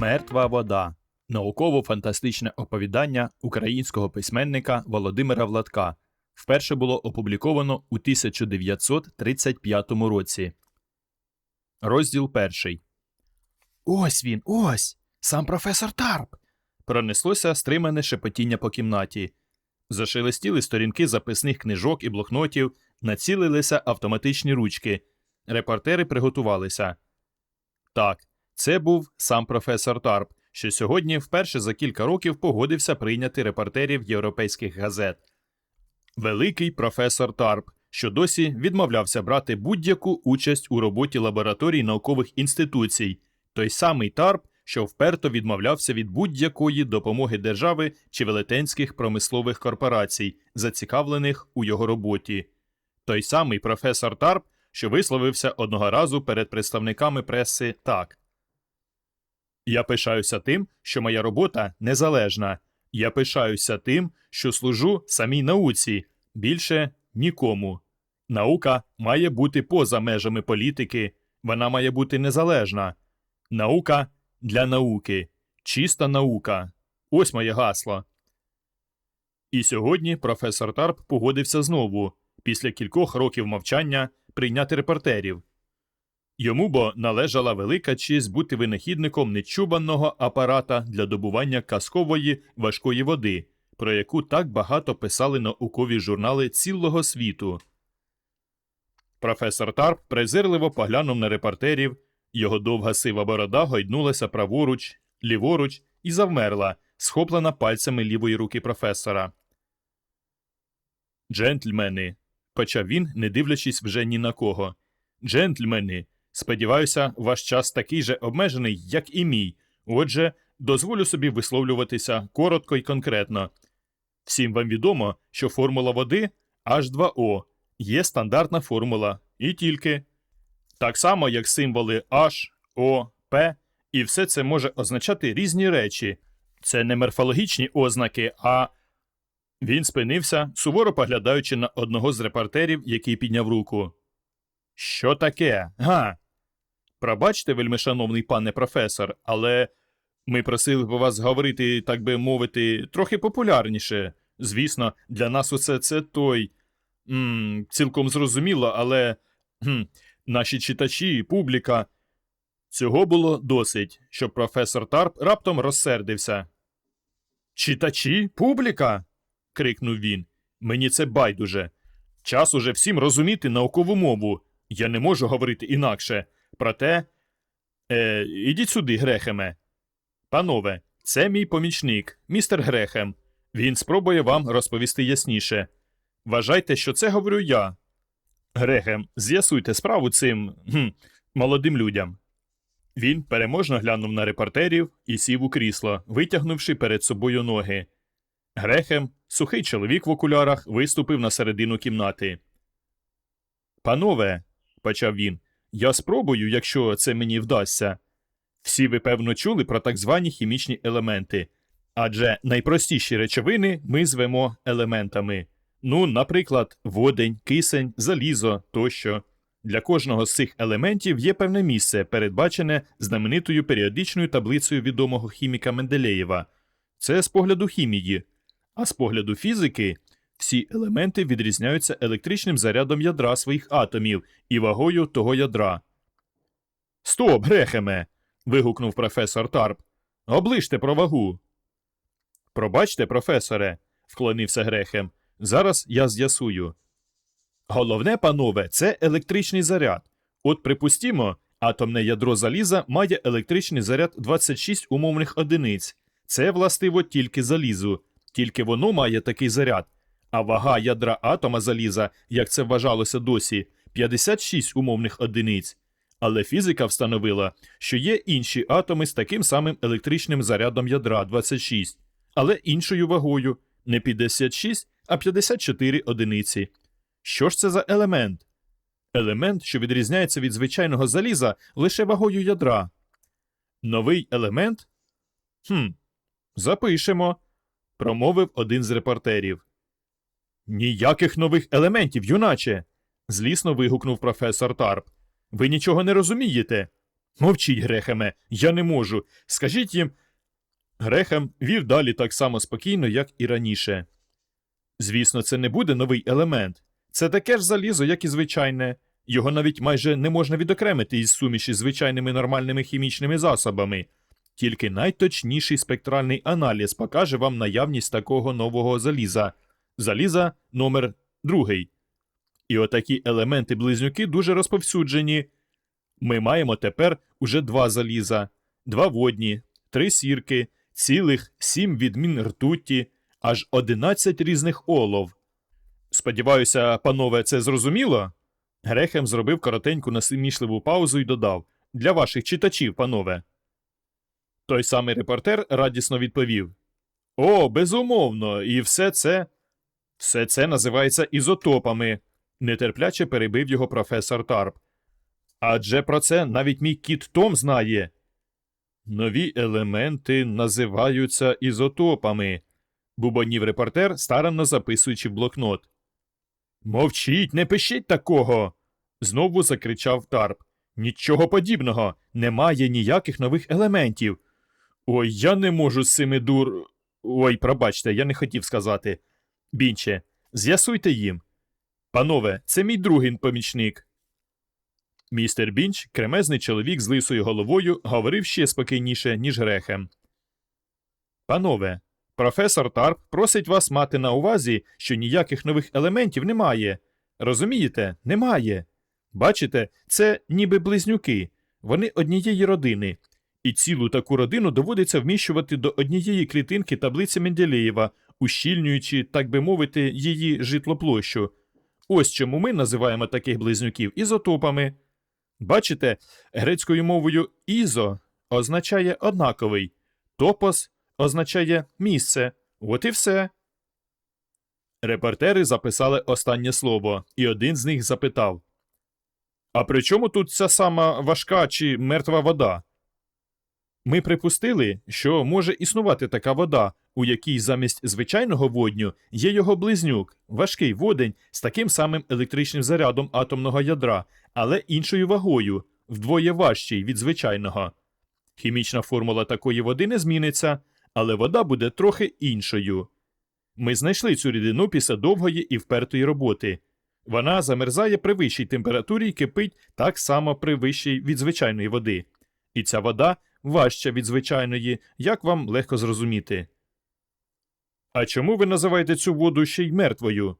Мертва вода. Науково-фантастичне оповідання українського письменника Володимира Владка. Вперше було опубліковано у 1935 році. Розділ перший. Ось він, ось! Сам професор Тарп. Пронеслося стримане шепотіння по кімнаті. Зашелестіли сторінки записних книжок і блокнотів, націлилися автоматичні ручки. Репортери приготувалися. Так, це був сам професор Тарп, що сьогодні вперше за кілька років погодився прийняти репортерів європейських газет. Великий професор Тарп, що досі відмовлявся брати будь-яку участь у роботі лабораторій наукових інституцій, той самий Тарп, що вперто відмовлявся від будь-якої допомоги держави чи велетенських промислових корпорацій, зацікавлених у його роботі. Той самий професор Тарп, що висловився одного разу перед представниками преси так. Я пишаюся тим, що моя робота незалежна. Я пишаюся тим, що служу самій науці, більше нікому. Наука має бути поза межами політики, вона має бути незалежна. Наука для науки, чиста наука. Ось моє гасло. І сьогодні професор Тарп погодився знову, після кількох років мовчання, прийняти репортерів. Йому бо належала велика честь бути винахідником нечубаного апарата для добування казкової важкої води, про яку так багато писали наукові журнали цілого світу. Професор Тарп презирливо поглянув на репортерів, його довга сива борода гойднулася праворуч, ліворуч і завмерла, схоплена пальцями лівої руки професора. Джентльмени, почав він, не дивлячись вже ні на кого. Джентльмени, сподіваюся, ваш час такий же обмежений, як і мій. Отже, дозволю собі висловлюватися коротко і конкретно. Всім вам відомо, що формула води H2O є стандартна формула, і тільки. Так само, як символи H, O, P, і все це може означати різні речі. Це не морфологічні ознаки, а. Він спинився, суворо поглядаючи на одного з репортерів, який підняв руку. Що таке? Га? Пробачте, вельмишановний пане професор, але ми просили б вас говорити, так би мовити, трохи популярніше. Звісно, для нас усе це той. м цілком зрозуміло, але хм, наші читачі, публіка. Цього було досить, щоб професор Тарп раптом розсердився. Читачі, публіка. крикнув він. Мені це байдуже. Час уже всім розуміти наукову мову. Я не можу говорити інакше. Проте. Е, ідіть сюди, Грехеме. Панове, це мій помічник, містер Грехем. Він спробує вам розповісти ясніше. Вважайте, що це говорю я. Грехем, з'ясуйте справу цим хм, молодим людям. Він переможно глянув на репортерів і сів у крісло, витягнувши перед собою ноги. Грехем, сухий чоловік в окулярах, виступив на середину кімнати. Панове, почав він, я спробую, якщо це мені вдасться. Всі ви, певно, чули про так звані хімічні елементи. Адже найпростіші речовини ми звемо елементами. Ну, наприклад, водень, кисень, залізо тощо. Для кожного з цих елементів є певне місце, передбачене знаменитою періодичною таблицею відомого хіміка Менделеєва. Це з погляду хімії. А з погляду фізики, всі елементи відрізняються електричним зарядом ядра своїх атомів і вагою того ядра. Стоп, Грехеме. вигукнув професор Тарп. Оближте про вагу. Пробачте, професоре, вклонився Грехем. Зараз я з'ясую. Головне, панове, це електричний заряд. От припустімо, атомне ядро заліза має електричний заряд 26 умовних одиниць. Це властиво тільки залізу, тільки воно має такий заряд. А вага ядра атома заліза, як це вважалося досі, 56 умовних одиниць. Але фізика встановила, що є інші атоми з таким самим електричним зарядом ядра 26, але іншою вагою не 56, а 54 одиниці. Що ж це за елемент? Елемент, що відрізняється від звичайного заліза лише вагою ядра. Новий елемент? Хм, запишемо, промовив один з репортерів. Ніяких нових елементів, юначе. злісно вигукнув професор Тарп. Ви нічого не розумієте. Мовчіть, Грехеме, я не можу. Скажіть їм. Грехем вів далі так само спокійно, як і раніше. Звісно, це не буде новий елемент. Це таке ж залізо, як і звичайне. Його навіть майже не можна відокремити із суміші з звичайними нормальними хімічними засобами. Тільки найточніший спектральний аналіз покаже вам наявність такого нового заліза. Заліза номер другий. І отакі елементи-близнюки дуже розповсюджені. Ми маємо тепер уже два заліза, два водні, три сірки, цілих сім відмін ртутті, аж одинадцять різних олов. Сподіваюся, панове, це зрозуміло? Грехем зробив коротеньку насмішливу паузу і додав Для ваших читачів, панове. Той самий репортер радісно відповів О, безумовно, і все це. Все це називається ізотопами, нетерпляче перебив його професор Тарп. Адже про це навіть мій кіт Том знає. Нові елементи називаються ізотопами, бубонів репортер, старанно записуючи в блокнот. Мовчіть, не пишіть такого. знову закричав Тарп. Нічого подібного, немає ніяких нових елементів. Ой, я не можу з цими дур. Ой, пробачте, я не хотів сказати. Бінче, з'ясуйте їм. Панове, це мій другий помічник. Містер Бінч, кремезний чоловік з лисою головою, говорив ще спокійніше, ніж грехем. Панове, професор Тарп просить вас мати на увазі, що ніяких нових елементів немає. Розумієте, немає. Бачите, це ніби близнюки, вони однієї родини. І цілу таку родину доводиться вміщувати до однієї клітинки таблиці Менделєєва, ущільнюючи, так би мовити, її житлоплощу. Ось чому ми називаємо таких близнюків ізотопами. Бачите, грецькою мовою ізо означає однаковий, топос означає місце. От і все. Репортери записали останнє слово, і один з них запитав А при чому тут ця сама важка чи мертва вода? Ми припустили, що може існувати така вода, у якій замість звичайного водню є його близнюк, важкий водень з таким самим електричним зарядом атомного ядра, але іншою вагою, вдвоє важчий від звичайного. Хімічна формула такої води не зміниться, але вода буде трохи іншою. Ми знайшли цю рідину після довгої і впертої роботи. Вона замерзає при вищій температурі і кипить так само при вищій від звичайної води. І ця вода важча від звичайної, як вам легко зрозуміти. А чому ви називаєте цю воду ще й мертвою?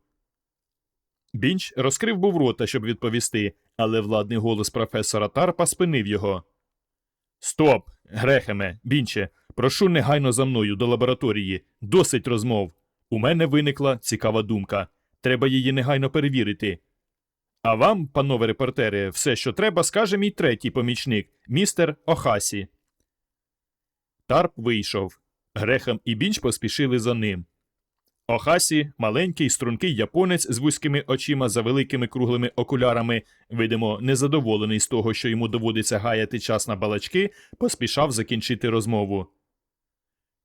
Бінч розкрив був рота, щоб відповісти, але владний голос професора Тарпа спинив його. Стоп, Грехеме, Бінче, прошу негайно за мною до лабораторії. Досить розмов. У мене виникла цікава думка. Треба її негайно перевірити. А вам, панове репортери, все, що треба, скаже мій третій помічник, містер Охасі. Тарп вийшов. Грехам і Бінч поспішили за ним. Охасі, маленький, стрункий японець з вузькими очима за великими круглими окулярами, видимо, незадоволений з того, що йому доводиться гаяти час на балачки, поспішав закінчити розмову.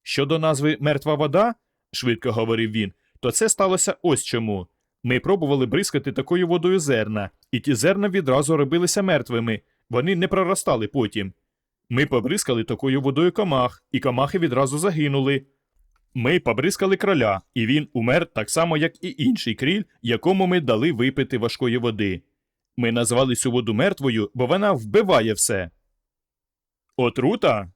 Щодо назви мертва вода, швидко говорив він, то це сталося ось чому. Ми пробували бризкати такою водою зерна, і ті зерна відразу робилися мертвими, вони не проростали потім. Ми побризкали такою водою комах, і комахи відразу загинули. Ми побризкали кроля, і він умер так само, як і інший кріль, якому ми дали випити важкої води. Ми назвали цю воду мертвою, бо вона вбиває все. Отрута?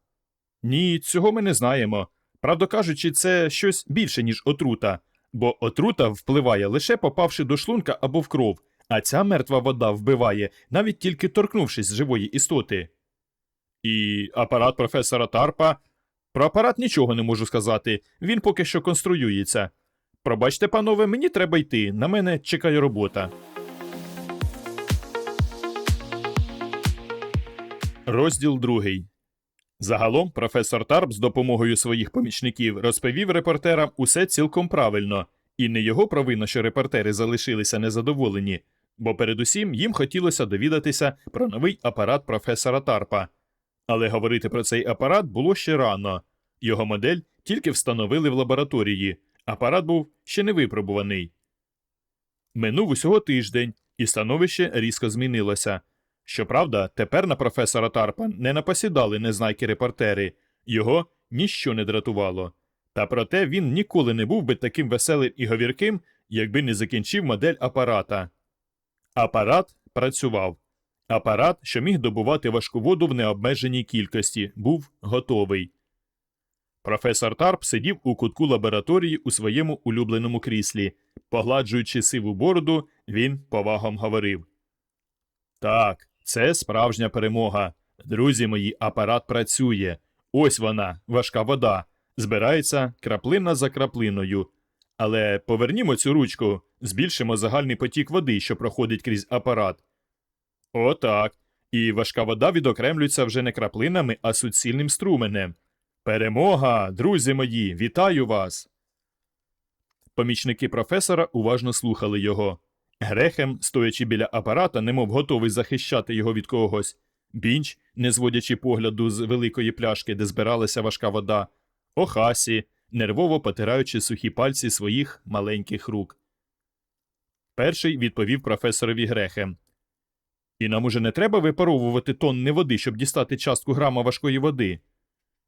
Ні, цього ми не знаємо. Правду кажучи, це щось більше, ніж отрута, бо отрута впливає лише попавши до шлунка або в кров, а ця мертва вода вбиває, навіть тільки торкнувшись живої істоти. І апарат професора Тарпа. Про апарат нічого не можу сказати, він поки що конструюється. Пробачте, панове, мені треба йти, на мене чекає робота. Розділ другий. Загалом професор Тарп з допомогою своїх помічників розповів репортерам усе цілком правильно, і не його провина, що репортери залишилися незадоволені, бо передусім їм хотілося довідатися про новий апарат професора Тарпа. Але говорити про цей апарат було ще рано. Його модель тільки встановили в лабораторії, апарат був ще не випробуваний. Минув усього тиждень, і становище різко змінилося. Щоправда, тепер на професора Тарпа не напосідали незнайки репортери, його ніщо не дратувало. Та проте він ніколи не був би таким веселим і говірким, якби не закінчив модель апарата. Апарат працював. Апарат, що міг добувати важку воду в необмеженій кількості, був готовий. Професор Тарп сидів у кутку лабораторії у своєму улюбленому кріслі. Погладжуючи сиву бороду, він повагом говорив. Так, це справжня перемога. Друзі мої, апарат працює. Ось вона, важка вода. Збирається краплина за краплиною. Але повернімо цю ручку, збільшимо загальний потік води, що проходить крізь апарат. Отак. І важка вода відокремлюється вже не краплинами, а суцільним струменем. Перемога, друзі мої, вітаю вас. Помічники професора уважно слухали його. Грехем, стоячи біля апарата, немов готовий захищати його від когось. Бінч, не зводячи погляду з великої пляшки, де збиралася важка вода. Охасі, нервово потираючи сухі пальці своїх маленьких рук. Перший відповів професорові Грехем. І нам уже не треба випаровувати тонни води, щоб дістати частку грама важкої води.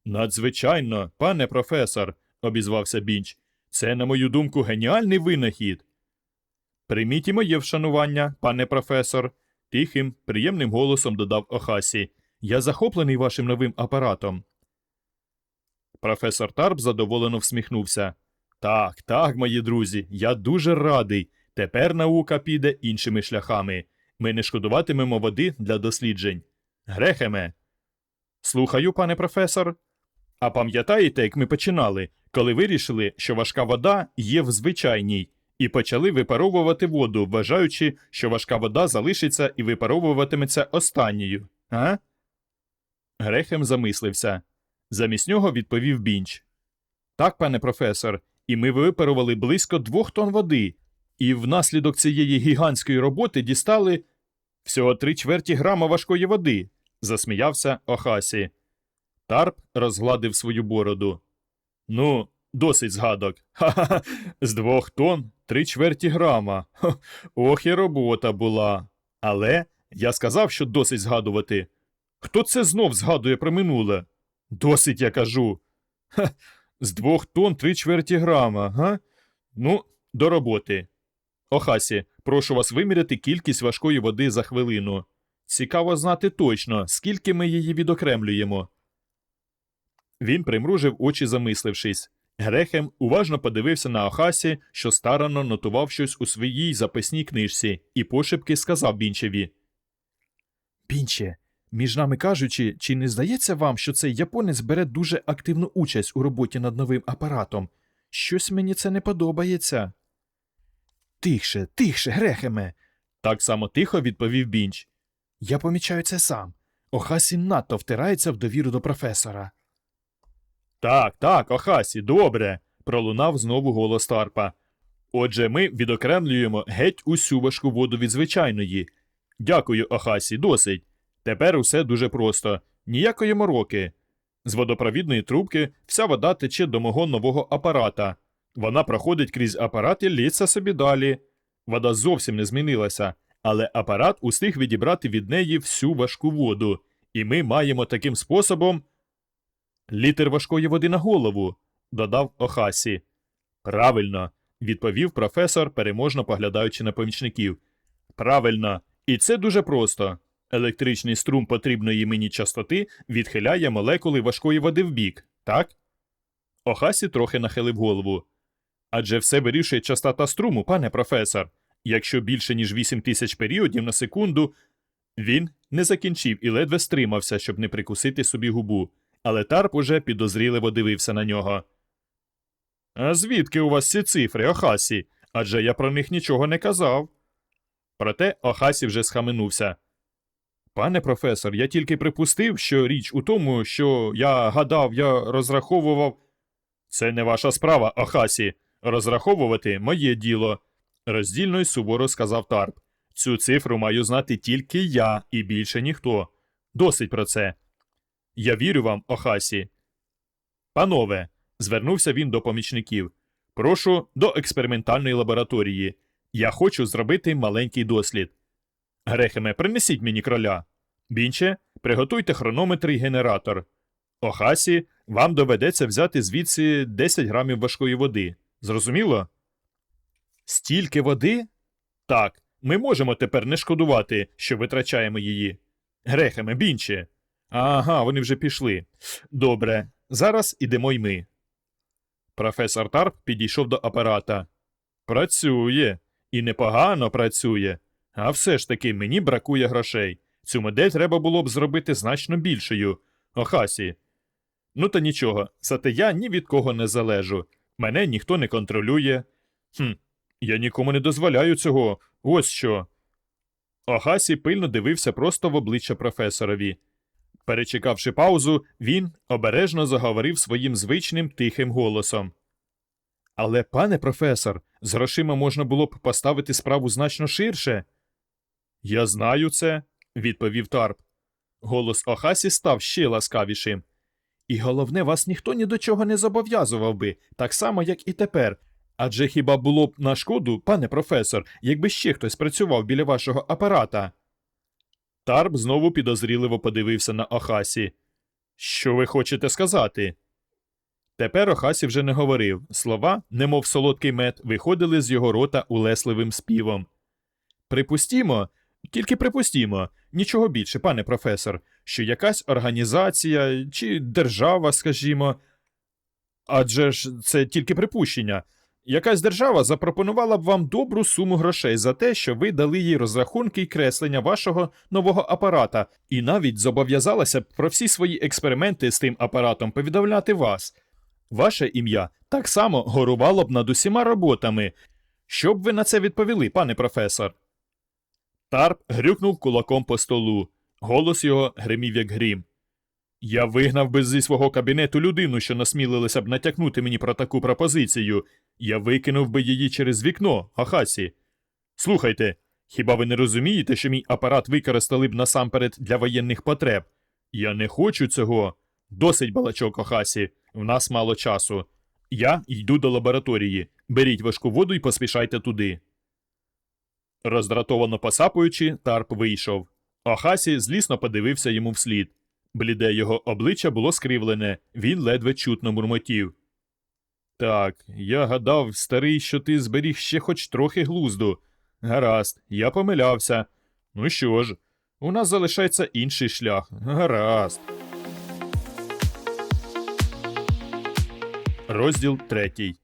Надзвичайно, пане професор, обізвався Бінч. Це, на мою думку, геніальний винахід. Прийміть моє вшанування, пане професор, тихим, приємним голосом додав Охасі. Я захоплений вашим новим апаратом. Професор Тарп задоволено всміхнувся. Так, так, мої друзі, я дуже радий. Тепер наука піде іншими шляхами. Ми не шкодуватимемо води для досліджень. Грехеме. Слухаю, пане професор. А пам'ятаєте, як ми починали, коли вирішили, що важка вода є в звичайній, і почали випаровувати воду, вважаючи, що важка вода залишиться і випаровуватиметься останньою, а? Грехем замислився. Замість нього відповів Бінч. Так, пане професор, і ми випарували близько двох тонн води, і внаслідок цієї гігантської роботи дістали всього три чверті грама важкої води, засміявся Охасі. Тарп розгладив свою бороду. Ну, досить згадок. Ха-ха, з двох тонн три чверті грама. Хо, ох і робота була. Але я сказав, що досить згадувати. Хто це знов згадує про минуле? Досить, я кажу. Ха, з двох тонн три чверті грама, га? Ну, до роботи. Охасі, прошу вас виміряти кількість важкої води за хвилину. Цікаво знати точно, скільки ми її відокремлюємо. Він примружив очі, замислившись. Грехем уважно подивився на Охасі, що старанно нотував щось у своїй записній книжці, і пошепки сказав Бінчеві. Бінче, між нами кажучи, чи не здається вам, що цей японець бере дуже активну участь у роботі над новим апаратом? Щось мені це не подобається. Тихше, тихше, Грехеме. Так само тихо відповів Бінч. Я помічаю це сам. Охасі надто втирається в довіру до професора. Так, так, Охасі, добре. пролунав знову голос Тарпа. Отже, ми відокремлюємо геть усю важку воду від звичайної. Дякую, Охасі, досить. Тепер усе дуже просто. Ніякої мороки. З водопровідної трубки вся вода тече до мого нового апарата. Вона проходить крізь апарат і лється собі далі. Вода зовсім не змінилася, але апарат устиг відібрати від неї всю важку воду, і ми маємо таким способом. Літр важкої води на голову, додав Охасі. Правильно, відповів професор, переможно поглядаючи на помічників. Правильно, і це дуже просто. Електричний струм потрібної мені частоти відхиляє молекули важкої води вбік, так? Охасі трохи нахилив голову. Адже все вирішує частота струму, пане професор. Якщо більше, ніж 8 тисяч періодів на секунду. Він не закінчив і ледве стримався, щоб не прикусити собі губу, але Тарп уже підозріливо дивився на нього. А звідки у вас ці цифри, Охасі? Адже я про них нічого не казав. Проте Охасі вже схаменувся. Пане професор, я тільки припустив, що річ у тому, що я гадав, я розраховував. Це не ваша справа, Охасі. Розраховувати моє діло, роздільно й суворо сказав Тарп. Цю цифру маю знати тільки я і більше ніхто. Досить про це. Я вірю вам, Охасі. Панове, звернувся він до помічників. Прошу до експериментальної лабораторії. Я хочу зробити маленький дослід. Грехеме, принесіть мені кроля. Бінче, приготуйте хронометр і генератор. Охасі, вам доведеться взяти звідси 10 грамів важкої води. Зрозуміло? Стільки води? Так, ми можемо тепер не шкодувати, що витрачаємо її. Грехеме, бінче. Ага, вони вже пішли. Добре, зараз ідемо й ми. Професор Тарп підійшов до апарата. Працює. І непогано працює. А все ж таки мені бракує грошей. Цю модель треба було б зробити значно більшою. Охасі. Ну та нічого, зате я ні від кого не залежу. Мене ніхто не контролює. Хм, я нікому не дозволяю цього. Ось що. Охасі пильно дивився просто в обличчя професорові. Перечекавши паузу, він обережно заговорив своїм звичним тихим голосом. Але, пане професор, з грошима можна було б поставити справу значно ширше. Я знаю це, відповів Тарп. Голос Охасі став ще ласкавішим. І головне, вас ніхто ні до чого не зобов'язував би, так само, як і тепер. Адже хіба було б на шкоду, пане професор, якби ще хтось працював біля вашого апарата? Тарп знову підозріливо подивився на Охасі. Що ви хочете сказати? Тепер Охасі вже не говорив. Слова, немов солодкий мед, виходили з його рота улесливим співом. Припустімо, тільки припустімо, нічого більше, пане професор, що якась організація чи держава, скажімо. Адже ж це тільки припущення. Якась держава запропонувала б вам добру суму грошей за те, що ви дали їй розрахунки й креслення вашого нового апарата, і навіть зобов'язалася б про всі свої експерименти з тим апаратом повідомляти вас. Ваше ім'я так само горувало б над усіма роботами. Що б ви на це відповіли, пане професор? Тарп грюкнув кулаком по столу. Голос його гримів як грім. Я вигнав би зі свого кабінету людину, що насмілилася б натякнути мені про таку пропозицію. Я викинув би її через вікно, Ахасі. Слухайте, хіба ви не розумієте, що мій апарат використали б насамперед для воєнних потреб? Я не хочу цього. Досить балачок, Охасі. В нас мало часу. Я йду до лабораторії. Беріть важку воду і поспішайте туди. Роздратовано посапуючи, Тарп вийшов. Охасі злісно подивився йому вслід. Бліде його обличчя було скривлене, він ледве чутно мурмотів. Так, я гадав, старий, що ти зберіг ще хоч трохи глузду. Гаразд, я помилявся. Ну що ж, у нас залишається інший шлях. Гаразд. Розділ третій.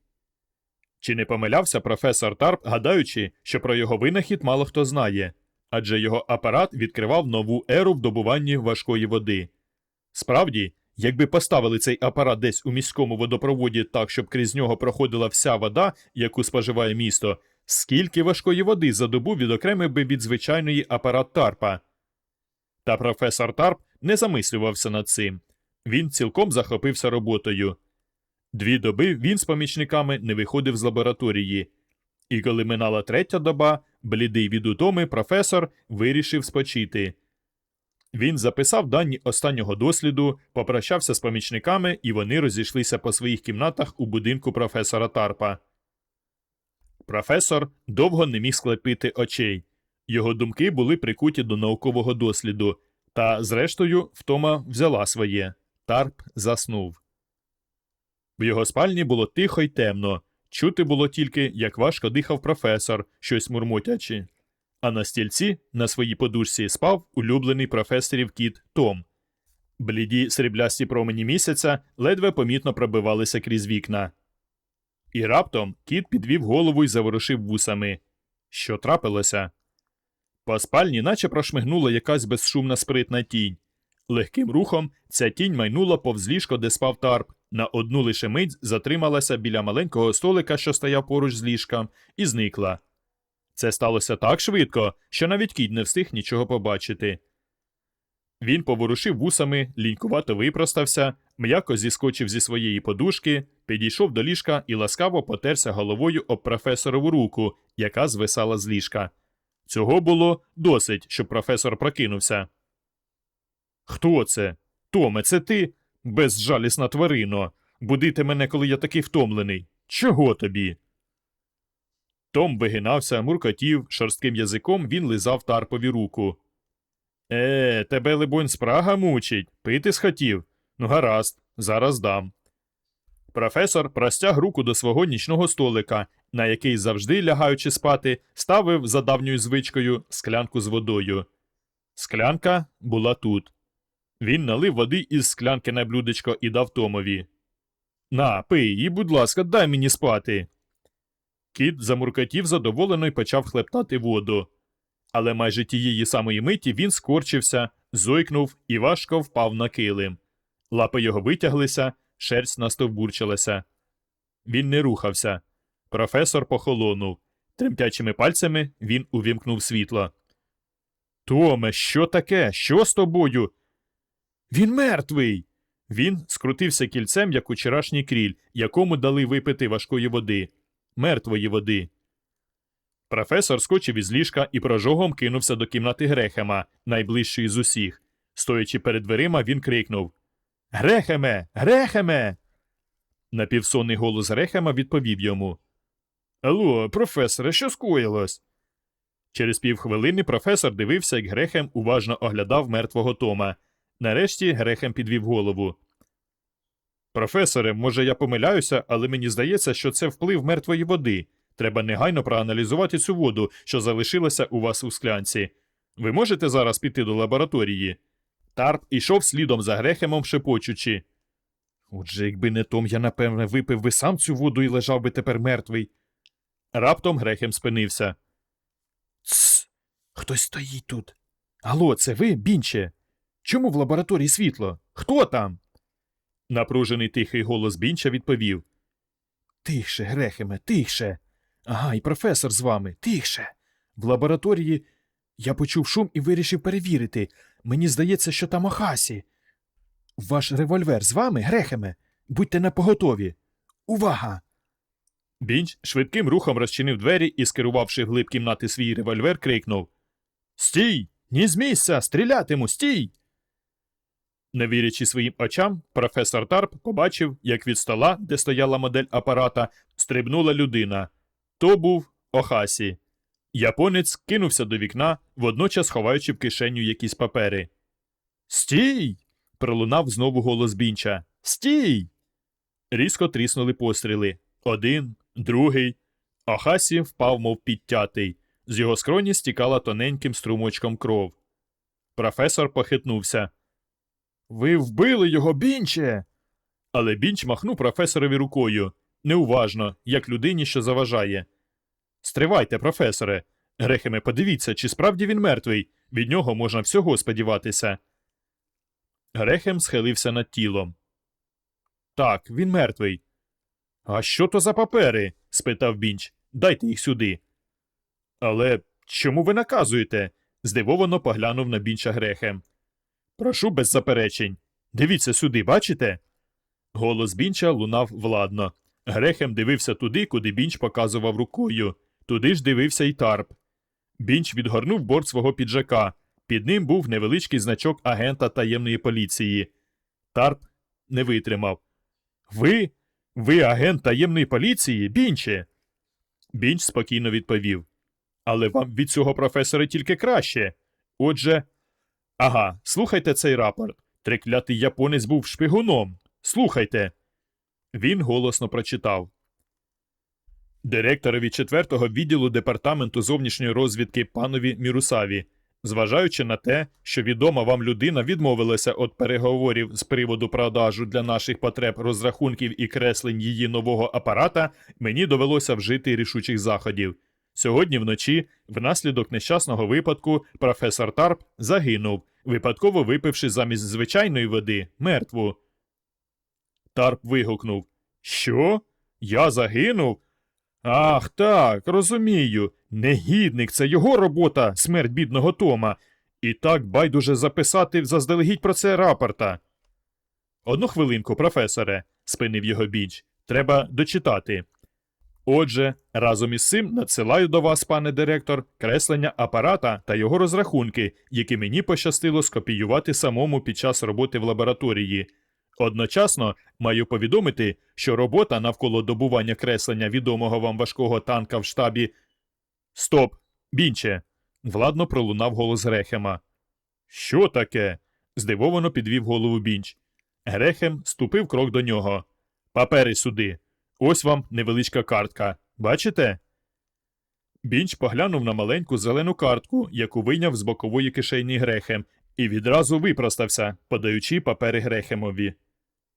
Чи не помилявся професор Тарп, гадаючи, що про його винахід мало хто знає, адже його апарат відкривав нову еру в добуванні важкої води. Справді, якби поставили цей апарат десь у міському водопроводі так, щоб крізь нього проходила вся вода, яку споживає місто, скільки важкої води за добу відокремив би від звичайної апарат Тарпа. Та професор Тарп не замислювався над цим. Він цілком захопився роботою. Дві доби він з помічниками не виходив з лабораторії. І коли минала третя доба, блідий від утоми професор вирішив спочити. Він записав дані останнього досліду, попрощався з помічниками, і вони розійшлися по своїх кімнатах у будинку професора Тарпа. Професор довго не міг склепити очей. Його думки були прикуті до наукового досліду, та, зрештою, втома взяла своє. Тарп заснув. В його спальні було тихо й темно. Чути було тільки, як важко дихав професор, щось мурмотячи. А на стільці, на своїй подушці, спав улюблений професорів кіт Том. Бліді сріблясті промені місяця ледве помітно пробивалися крізь вікна. І раптом кіт підвів голову і заворушив вусами. Що трапилося? По спальні наче прошмигнула якась безшумна спритна тінь. Легким рухом ця тінь майнула повз ліжко, де спав тарп, на одну лише мить затрималася біля маленького столика, що стояв поруч з ліжком, і зникла. Це сталося так швидко, що навіть кіт не встиг нічого побачити. Він поворушив вусами, лінькувато випростався, м'яко зіскочив зі своєї подушки, підійшов до ліжка і ласкаво потерся головою об професорову руку, яка звисала з ліжка. Цього було досить, щоб професор прокинувся. Хто це? Томе, це ти? Безжалісна тварино. Будити мене, коли я такий втомлений. Чого тобі? Том вигинався, муркотів, шорстким язиком він лизав Тарпові руку. Е, тебе, либонь, спрага мучить, пити схотів. Ну, гаразд, зараз дам. Професор простяг руку до свого нічного столика, на який завжди, лягаючи спати, ставив за давньою звичкою склянку з водою. Склянка була тут. Він налив води із склянки на блюдечко і дав Томові. На, пий, і, будь ласка, дай мені спати. Кіт замуркотів задоволено й почав хлептати воду. Але майже тієї самої миті він скорчився, зойкнув і важко впав на килим. Лапи його витяглися, шерсть настовбурчилася. Він не рухався. Професор похолонув. Тремтячими пальцями він увімкнув світло. Томе, що таке? Що з тобою? Він мертвий. Він скрутився кільцем, як учорашній кріль, якому дали випити важкої води. Мертвої води. Професор скочив із ліжка і прожогом кинувся до кімнати Грехема, найближчої з усіх. Стоячи перед дверима, він крикнув Грехеме! Грехеме! Напівсонний голос Грехема відповів йому. Алло, професоре, що скоїлось? Через півхвилини професор дивився, як Грехем уважно оглядав мертвого Тома. Нарешті Грехем підвів голову. Професоре, може, я помиляюся, але мені здається, що це вплив мертвої води. Треба негайно проаналізувати цю воду, що залишилася у вас у склянці. Ви можете зараз піти до лабораторії? Тарп ішов слідом за Грехемом, шепочучи. Отже, якби не Том, я напевне випив би сам цю воду і лежав би тепер мертвий. Раптом Грехем спинився. Тсс, хтось стоїть тут. Алло, це ви, бінче? Чому в лабораторії світло? Хто там? Напружений тихий голос бінча відповів. Тихше, Грехеме, тихше. Ага, і професор з вами, тихше. В лабораторії я почув шум і вирішив перевірити. Мені здається, що там Ахасі. Ваш револьвер з вами, Грехеме? Будьте напоготові. Увага! Бінч швидким рухом розчинив двері і, скерувавши вглиб кімнати свій револьвер, крикнув Стій! Ні з місця! Стрілятиму! Стій! Не вірячи своїм очам, професор Тарп побачив, як від стола, де стояла модель апарата, стрибнула людина. То був Охасі. Японець кинувся до вікна, водночас ховаючи в кишеню якісь папери. Стій! пролунав знову голос бінча. Стій! Різко тріснули постріли. Один, другий. Охасі впав, мов підтятий. З його скроні стікала тоненьким струмочком кров. Професор похитнувся. Ви вбили його, бінче. Але бінч махнув професорові рукою неуважно, як людині, що заважає. Стривайте, професоре. Грехеме, подивіться, чи справді він мертвий. Від нього можна всього сподіватися. Грехем схилився над тілом. Так, він мертвий. А що то за папери? спитав бінч. Дайте їх сюди. Але чому ви наказуєте? здивовано поглянув на бінча Грехем. Прошу без заперечень. Дивіться сюди, бачите? Голос бінча лунав владно. Грехем дивився туди, куди бінч показував рукою. Туди ж дивився й тарп. Бінч відгорнув борт свого піджака. Під ним був невеличкий значок агента таємної поліції. Тарп не витримав. Ви? Ви агент таємної поліції, бінче? Бінч спокійно відповів. Але вам від цього професора тільки краще. Отже. Ага, слухайте цей рапорт. Треклятий японець був шпигуном. Слухайте. Він голосно прочитав. Директорові 4-го відділу департаменту зовнішньої розвідки панові Мірусаві, зважаючи на те, що відома вам людина відмовилася від переговорів з приводу продажу для наших потреб розрахунків і креслень її нового апарата, мені довелося вжити рішучих заходів. Сьогодні вночі, внаслідок нещасного випадку, професор Тарп загинув, випадково випивши замість звичайної води мертву. Тарп вигукнув Що? Я загинув? Ах, так, розумію. Негідник це його робота, смерть бідного Тома. І так байдуже записати заздалегідь про це рапорта. Одну хвилинку, професоре, спинив його біч. Треба дочитати. Отже, разом із цим надсилаю до вас, пане директор, креслення апарата та його розрахунки, які мені пощастило скопіювати самому під час роботи в лабораторії. Одночасно маю повідомити, що робота навколо добування креслення відомого вам важкого танка в штабі. Стоп, бінче. Владно пролунав голос Грехема. Що таке? здивовано підвів голову бінч. Грехем ступив крок до нього. Папери сюди. Ось вам невеличка картка. Бачите? Бінч поглянув на маленьку зелену картку, яку вийняв з бокової кишені Грехем, і відразу випростався, подаючи папери Грехемові.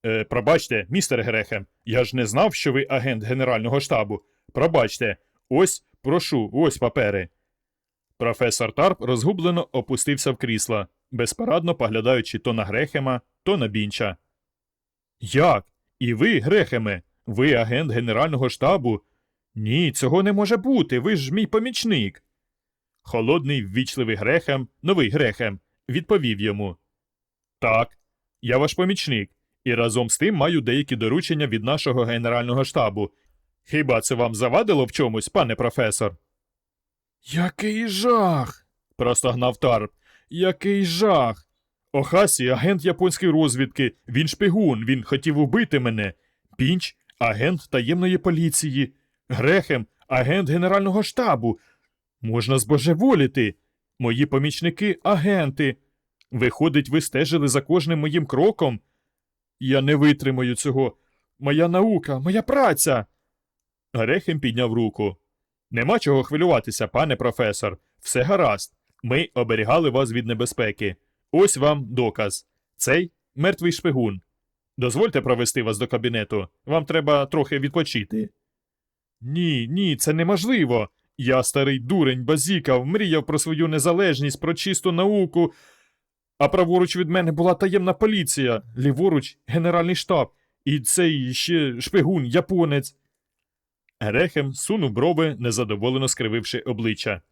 Е, пробачте, містер Грехем, я ж не знав, що ви агент Генерального штабу. Пробачте, ось, прошу, ось папери. Професор Тарп розгублено опустився в крісло, безпорадно поглядаючи то на Грехема, то на бінча. Як? І ви, Грехеме? Ви агент Генерального штабу? Ні, цього не може бути. Ви ж мій помічник. Холодний, ввічливий Грехем, новий Грехем, відповів йому. Так, я ваш помічник, і разом з тим маю деякі доручення від нашого генерального штабу. Хіба це вам завадило в чомусь, пане професор? Який жах. простогнав Тарп. Який жах. Охасі, агент японської розвідки, він шпигун, він хотів убити мене. Пінч, агент таємної поліції. Грехем, агент Генерального штабу. Можна збожеволіти. Мої помічники агенти. Виходить, ви стежили за кожним моїм кроком. Я не витримаю цього. Моя наука, моя праця. Грехем підняв руку. Нема чого хвилюватися, пане професор. Все гаразд. Ми оберігали вас від небезпеки. Ось вам доказ. Цей мертвий шпигун. Дозвольте провести вас до кабінету. Вам треба трохи відпочити. Ні, ні, це неможливо. Я старий дурень базікав, мріяв про свою незалежність, про чисту науку. А праворуч від мене була таємна поліція, ліворуч генеральний штаб, і цей ще шпигун, японець. Грехем сунув брови, незадоволено скрививши обличчя.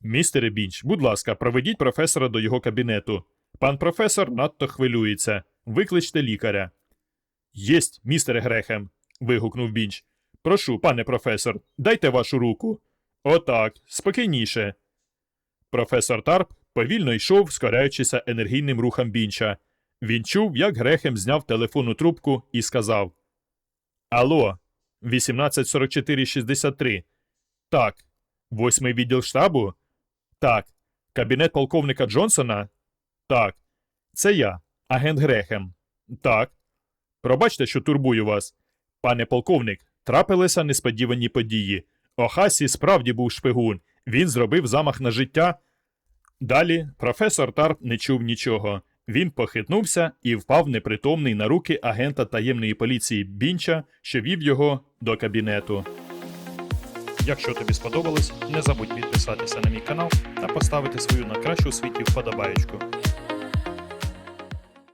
Містере Бінч, будь ласка, проведіть професора до його кабінету. Пан професор надто хвилюється. Викличте лікаря. Єсть, містере Грехем. вигукнув Бінч. Прошу, пане професор, дайте вашу руку. Отак, спокійніше. Професор Тарп повільно йшов, скоряючися енергійним рухом бінча. Він чув, як Грехем зняв телефонну трубку і сказав: Алло, 184463. Так. Восьмий відділ штабу? Так. Кабінет полковника Джонсона? Так. Це я, агент Грехем. Так. Пробачте, що турбую вас. Пане полковник, трапилися несподівані події. Охасі справді був шпигун. Він зробив замах на життя. Далі професор Тарп не чув нічого. Він похитнувся і впав непритомний на руки агента таємної поліції Бінча, що вів його до кабінету. Якщо тобі сподобалось, не забудь підписатися на мій канал та поставити свою на кращу світі вподобаєчку.